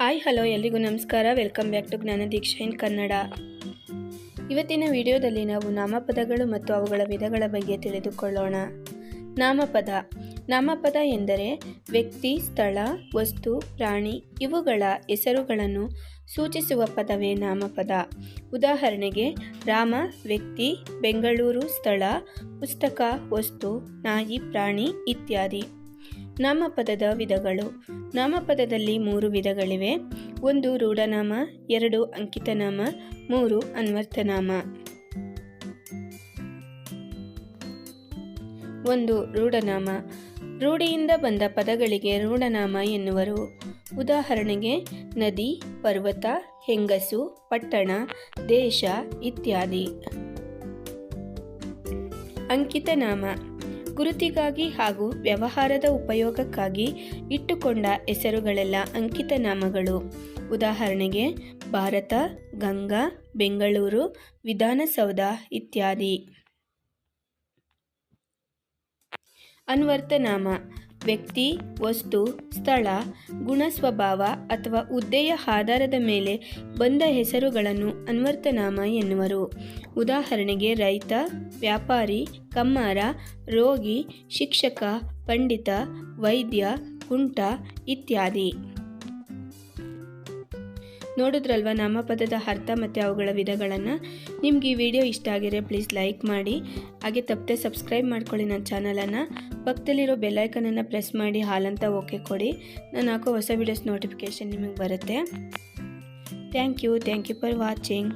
Hi, hello, ಎಲ್ರಿಗೂ ನಮಸ್ಕಾರ. Welcome back to ಜ್ಞಾನ ದೀಕ್ಷಾ ಇನ್ ಕನ್ನಡ. ಇವತ್ತಿನ ವಿಡಿಯೋದಲ್ಲಿ ನಾವು ನಾಮಪದಗಳು ಮತ್ತು ಅವುಗಳ ವಿಧಗಳ ಬಗ್ಗೆ ತಿಳಿದುಕೊಳ್ಳೋಣ. ನಾಮಪದ. ನಾಮಪದ ಎಂದರೆ ವ್ಯಕ್ತಿ, ಸ್ಥಳ, ವಸ್ತು, ಪ್ರಾಣಿ ಇವುಗಳ ಹೆಸರುಗಳನ್ನು ಸೂಚಿಸುವ ಪದವೇ ನಾಮಪದ. ಉದಾಹರಣೆಗೆ, ರಾಮ, ವ್ಯಕ್ತಿ, ಬೆಂಗಳೂರು, ಸ್ಥಳ, ಪುಸ್ತಕ, ವಸ್ತು, ನಾಯಿ, ಪ್ರಾಣಿ ಇತ್ಯಾದಿ. ನಾಮಪದದ ವಿಧಗಳು. ನಾಮಪದದಲ್ಲಿ ಮೂರು ವಿಧಗಳಿವೆ. ಒಂದು ರೂಢನಾಮ, ಎರಡು ಅಂಕಿತನಾಮ, ಮೂರು ಅನ್ವರ್ಥನಾಮ. ಒಂದು ರೂಢನಾಮ. ರೂಢಿಯಿಂದ ಬಂದ ಪದಗಳಿಗೆ ರೂಢನಾಮ ಎನ್ನುವರು. ಉದಾಹರಣೆಗೆ, ನದಿ, ಪರ್ವತ, ಹೆಂಗಸು, ಪಟ್ಟಣ, ದೇಶ ಇತ್ಯಾದಿ. ಅಂಕಿತನಾಮ. ಗುರುತಿಗಾಗಿ ಹಾಗೂ ವ್ಯವಹಾರದ ಉಪಯೋಗಕ್ಕಾಗಿ ಇಟ್ಟುಕೊಂಡ ಹೆಸರುಗಳೆಲ್ಲ ಅಂಕಿತ ನಾಮಗಳು. ಉದಾಹರಣೆಗೆ, ಭಾರತ, ಗಂಗಾ, ಬೆಂಗಳೂರು, ವಿಧಾನಸೌಧ ಇತ್ಯಾದಿ. ಅನ್ವರ್ಥನಾಮ ವ್ಯಕ್ತಿ, ವಸ್ತು, ಸ್ಥಳ ಗುಣ ಸ್ವಭಾವ ಅಥವಾ ಹುದ್ದೆಯ ಆಧಾರದ ಮೇಲೆ ಬಂದ ಹೆಸರುಗಳನ್ನು ಅನ್ವರ್ತನಾಮ ಎನ್ನುವರು. ಉದಾಹರಣೆಗೆ ರೈತ, ವ್ಯಾಪಾರಿ, ಕಮ್ಮಾರ, ರೋಗಿ, ಶಿಕ್ಷಕ, ಪಂಡಿತ, ವೈದ್ಯ, ಕುಂಟ ಇತ್ಯಾದಿ. ನೋಡಿದ್ರಲ್ವ? ನಾಮಪದದ ಅರ್ಥ ಮತ್ತು ಅವುಗಳ ವಿಧಗಳನ್ನು. ನಿಮ್ಗೆ ಈ ವಿಡಿಯೋ ಇಷ್ಟ ಆಗಿದೆ ಪ್ಲೀಸ್ ಲೈಕ್ ಮಾಡಿ. ಹಾಗೆ ತಪ್ಪದೆ ಸಬ್ಸ್ಕ್ರೈಬ್ ಮಾಡ್ಕೊಳ್ಳಿ ನನ್ನ ಚಾನಲನ್ನು ಪಕ್ಕದಲ್ಲಿರೋ ಬೆಲ್ಲೈಕನನ್ನು ಪ್ರೆಸ್ ಮಾಡಿ ಹಾಲಂತ ಓಕೆ ಕೊಡಿ. ನಾನು ಹಾಕೋ ಹೊಸ ವಿಡಿಯೋಸ್ ನೋಟಿಫಿಕೇಷನ್ ನಿಮಗೆ ಬರುತ್ತೆ. Thank you thank you for watching